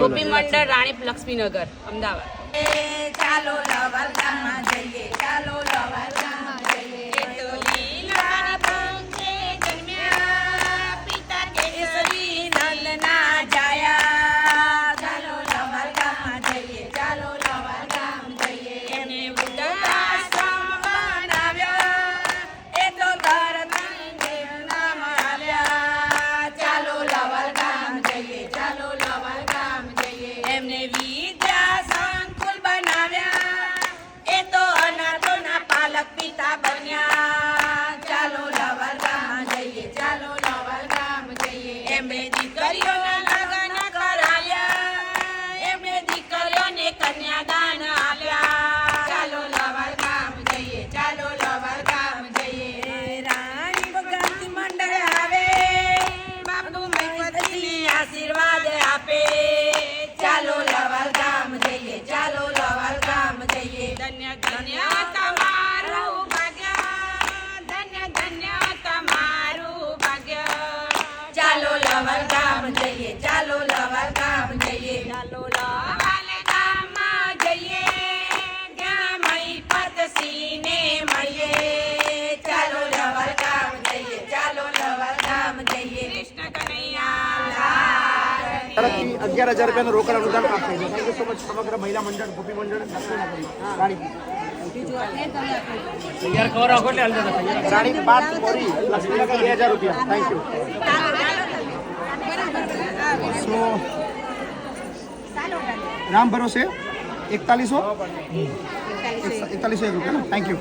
ગોપી મંડળ રાણી લક્ષ્મીનગર અમદાવાદ. ચાલો લવર ગામમાં જઈએ ચાલો ગામમાં જઈએ. કેસરી નલના જાયા. ચાલો લવર ગામમાં જઈએ ચાલો લવર જઈએ એમને લવર જઈએ ચાલો લવર જઈએ ચાલો લવર જઈએ ત્યાં મહીપતસિંહને મળીએ ચાલો લવર ગામ જઈએ ચાલો લવર ગામ જઈએ કૃષ્ણ કનૈયા અગિયાર હજાર રૂપિયાનું રોકડ અનુદાન પ્રાપ્ત થયું છે થેન્ક યુ સો મચ સમગ્ર મહિલા મંડળ ગોપી મંડળ લક્ષ્મીનગર રાણી રાણી પાર્થ મોરી લક્ષ્મીનગર બે હજાર રૂપિયા થેન્ક યુ સો રામ ભરોસે? એકતાલીસો? એકતાલીસો એક રૂપિયા થેન્ક યુ